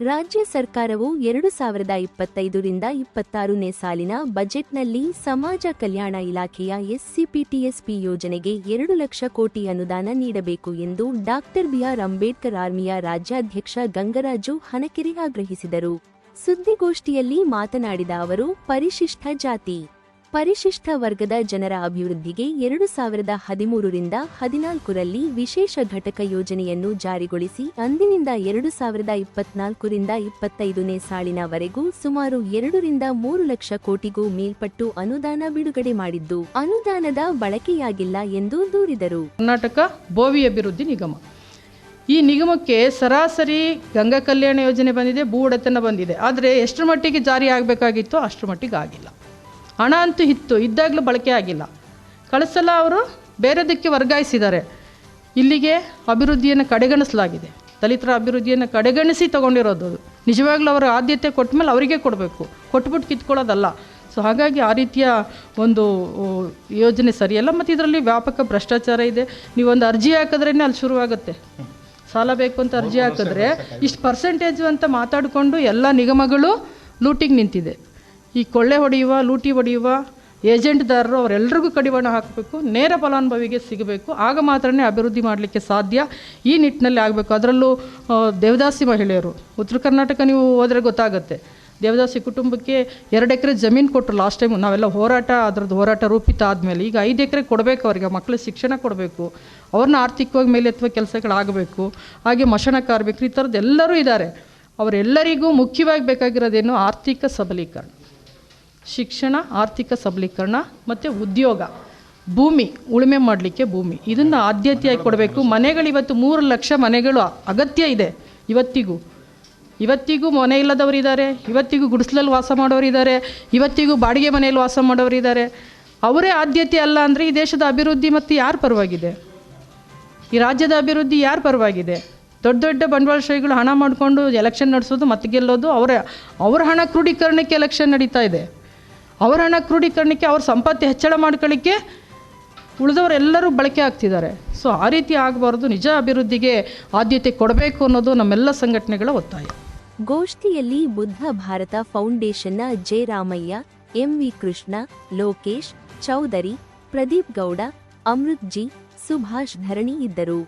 ರಾಜ್ಯ ಸರ್ಕಾರವು ಎರಡು ಸಾವಿರದ ಇಪ್ಪತ್ತೈದರಿಂದ ಇಪ್ಪತ್ತಾರನೇ ಸಾಲಿನ ಬಜೆಟ್ನಲ್ಲಿ ಸಮಾಜ ಕಲ್ಯಾಣ ಇಲಾಖೆಯ ಎಸ್ಸಿಪಿಟಿಎಸ್ಪಿ ಯೋಜನೆಗೆ ಎರಡು ಲಕ್ಷ ಕೋಟಿ ಅನುದಾನ ನೀಡಬೇಕು ಎಂದು ಡಾಕ್ಟರ್ ಬಿಆರ್ ಅಂಬೇಡ್ಕರ್ ಆರ್ಮಿಯ ರಾಜ್ಯಾಧ್ಯಕ್ಷ ಗಂಗರಾಜು ಹನಕೆರೆ ಆಗ್ರಹಿಸಿದರು. ಸುದ್ದಿಗೋಷ್ಠಿಯಲ್ಲಿ ಮಾತನಾಡಿದ ಅವರು, ಪರಿಶಿಷ್ಟ ಜಾತಿ ಪರಿಶಿಷ್ಟ ವರ್ಗದ ಜನರ ಅಭಿವೃದ್ಧಿಗೆ ಎರಡು ಸಾವಿರದ ಹದಿಮೂರರಿಂದ ಹದಿನಾಲ್ಕರಲ್ಲಿ ವಿಶೇಷ ಘಟಕ ಯೋಜನೆಯನ್ನು ಜಾರಿಗೊಳಿಸಿ ಅಂದಿನಿಂದ ಎರಡು ಸಾವಿರದ ಇಪ್ಪತ್ನಾಲ್ಕರಿಂದ ಇಪ್ಪತ್ತೈದನೇ ಸಾಲಿನವರೆಗೂ ಸುಮಾರು ಎರಡರಿಂದ ಮೂರು ಲಕ್ಷ ಕೋಟಿಗೂ ಮೇಲ್ಪಟ್ಟು ಅನುದಾನ ಬಿಡುಗಡೆ ಮಾಡಿದ್ದು, ಅನುದಾನದ ಬಳಕೆಯಾಗಿಲ್ಲ ಎಂದು ದೂರಿದರು. ಕರ್ನಾಟಕ ಭೋವಿ ಅಭಿವೃದ್ಧಿ ನಿಗಮ. ಈ ನಿಗಮಕ್ಕೆ ಸರಾಸರಿ ಗಂಗಾ ಕಲ್ಯಾಣ ಯೋಜನೆ ಬಂದಿದೆ, ಭೂ ಬಂದಿದೆ. ಆದರೆ ಎಷ್ಟರ ಮಟ್ಟಿಗೆ ಜಾರಿ ಆಗಬೇಕಾಗಿತ್ತು ಅಷ್ಟರ ಮಟ್ಟಿಗೆ ಆಗಿಲ್ಲ. ಹಣ ಅಂತೂ ಇತ್ತು, ಇದ್ದಾಗಲೂ ಬಳಕೆ ಆಗಿಲ್ಲ. ಕಳಿಸಲ ಅವರು ಬೇರೆದಕ್ಕೆ ವರ್ಗಾಯಿಸಿದ್ದಾರೆ. ಇಲ್ಲಿಗೆ ಅಭಿವೃದ್ಧಿಯನ್ನು ಕಡೆಗಣಿಸಲಾಗಿದೆ. ದಲಿತರ ಅಭಿವೃದ್ಧಿಯನ್ನು ಕಡೆಗಣಿಸಿ ತಗೊಂಡಿರೋದು ಅದು. ನಿಜವಾಗ್ಲೂ ಅವರ ಆದ್ಯತೆ ಕೊಟ್ಟ ಮೇಲೆ ಅವರಿಗೆ ಕೊಡಬೇಕು. ಕೊಟ್ಬಿಟ್ಟು ಕಿತ್ಕೊಳ್ಳೋದಲ್ಲ. ಸೊ ಹಾಗಾಗಿ ಆ ರೀತಿಯ ಒಂದು ಯೋಜನೆ ಸರಿಯಲ್ಲ. ಮತ್ತು ಇದರಲ್ಲಿ ವ್ಯಾಪಕ ಭ್ರಷ್ಟಾಚಾರ ಇದೆ. ನೀವೊಂದು ಅರ್ಜಿ ಹಾಕಿದ್ರೇ ಅಲ್ಲಿ ಶುರುವಾಗುತ್ತೆ. ಸಾಲ ಬೇಕು ಅಂತ ಅರ್ಜಿ ಹಾಕಿದ್ರೆ ಇಷ್ಟು ಪರ್ಸೆಂಟೇಜು ಅಂತ ಮಾತಾಡಿಕೊಂಡು ಎಲ್ಲ ನಿಗಮಗಳು ಲೂಟಿಗೆ ನಿಂತಿದೆ. ಈ ಕೊಳ್ಳೆ ಹೊಡೆಯುವ, ಲೂಟಿ ಹೊಡೆಯುವ ಏಜೆಂಟ್ದಾರರು ಅವರೆಲ್ಲರಿಗೂ ಕಡಿವಾಣ ಹಾಕಬೇಕು, ನೇರ ಫಲಾನುಭವಿಗೆ ಸಿಗಬೇಕು. ಆಗ ಮಾತ್ರನೇ ಅಭಿವೃದ್ಧಿ ಮಾಡಲಿಕ್ಕೆ ಸಾಧ್ಯ. ಈ ನಿಟ್ಟಿನಲ್ಲಿ ಆಗಬೇಕು. ಅದರಲ್ಲೂ ದೇವದಾಸಿ ಮಹಿಳೆಯರು, ಉತ್ತರ ಕರ್ನಾಟಕ ನೀವು ಹೋದರೆ ಗೊತ್ತಾಗುತ್ತೆ. ದೇವದಾಸಿ ಕುಟುಂಬಕ್ಕೆ ಎರಡು ಎಕರೆ ಜಮೀನು ಕೊಟ್ಟರು ಲಾಸ್ಟ್ ಟೈಮ್ ನಾವೆಲ್ಲ ಹೋರಾಟ, ಅದರದ್ದು ಹೋರಾಟ ರೂಪಿತ ಆದಮೇಲೆ. ಈಗ ಐದು ಎಕರೆ ಕೊಡಬೇಕು ಅವರಿಗೆ ಮಕ್ಕಳಿಗೆ ಶಿಕ್ಷಣ ಕೊಡಬೇಕು. ಅವ್ರನ್ನ ಆರ್ಥಿಕವಾಗಿ ಮೇಲೆತ್ತುವ ಕೆಲಸಗಳಾಗಬೇಕು. ಹಾಗೆ ಮಶಣ ಕಾರ್ಮಿಕರು ಈ ಥರದ್ದು ಎಲ್ಲರೂ ಇದ್ದಾರೆ. ಅವರೆಲ್ಲರಿಗೂ ಮುಖ್ಯವಾಗಿ ಬೇಕಾಗಿರೋದೇನು ಆರ್ಥಿಕ ಸಬಲೀಕರಣ. ಶಿಕ್ಷಣ, ಆರ್ಥಿಕ ಸಬಲೀಕರಣ ಮತ್ತು ಉದ್ಯೋಗ. ಭೂಮಿ, ಉಳುಮೆ ಮಾಡಲಿಕ್ಕೆ ಭೂಮಿ. ಇದನ್ನು ಆದ್ಯತೆಯಾಗಿ ಕೊಡಬೇಕು. ಮನೆಗಳು ಇವತ್ತು ಮೂರು ಲಕ್ಷ ಮನೆಗಳು ಅಗತ್ಯ ಇದೆ ಇವತ್ತಿಗೂ. ಇವತ್ತಿಗೂ ಮನೆ ಇಲ್ಲದವರಿದ್ದಾರೆ ಇವತ್ತಿಗೂ ಗುಡಿಸಲಲ್ಲಿ ವಾಸ ಮಾಡೋರಿದ್ದಾರೆ ಇವತ್ತಿಗೂ ಬಾಡಿಗೆ ಮನೆಯಲ್ಲಿ ವಾಸ ಮಾಡೋರಿದ್ದಾರೆ ಅವರೇ ಆದ್ಯತೆ ಅಲ್ಲ ಅಂದರೆ ಈ ದೇಶದ ಅಭಿವೃದ್ಧಿ ಮತ್ತು ಯಾರ ಪರವಾಗಿದೆ? ಈ ರಾಜ್ಯದ ಅಭಿವೃದ್ಧಿ ಯಾರ ಪರವಾಗಿದೆ? ದೊಡ್ಡ ದೊಡ್ಡ ಬಂಡವಾಳಶಾಹಿಗಳು ಹಣ ಮಾಡಿಕೊಂಡು ಎಲೆಕ್ಷನ್ ನಡೆಸೋದು ಮತ್ತೆ ಗೆಲ್ಲೋದು ಅವರ ಅವರ ಹಣ ಕ್ರೋಢೀಕರಣಕ್ಕೆ ಎಲೆಕ್ಷನ್ ನಡೀತಾ ಇದೆ. ಅವ್ರ ಹಣ ಕ್ರೋಢೀಕರಣಕ್ಕೆ ಅವ್ರ ಸಂಪತ್ತು ಹೆಚ್ಚಳ ಮಾಡ್ಕೊಳ್ಳಿಕ್ಕೆ ಉಳಿದವರೆಲ್ಲರೂ ಬಳಕೆ ಆಗ್ತಿದ್ದಾರೆ. ಸೊ ಆ ರೀತಿ ಆಗಬಾರ್ದು, ನಿಜ ಅಭಿವೃದ್ಧಿಗೆ ಆದ್ಯತೆ ಕೊಡಬೇಕು ಅನ್ನೋದು ನಮ್ಮೆಲ್ಲ ಸಂಘಟನೆಗಳ ಒತ್ತಾಯ. ಗೋಷ್ಠಿಯಲ್ಲಿ Buddha Bharat ಫೌಂಡೇಶನ್ನ J Ramaiah M V Krishna, Lokesh, Chaudhari, Pradeep Gowda, Amrit G, Subhash Dharani ಇದ್ದರು.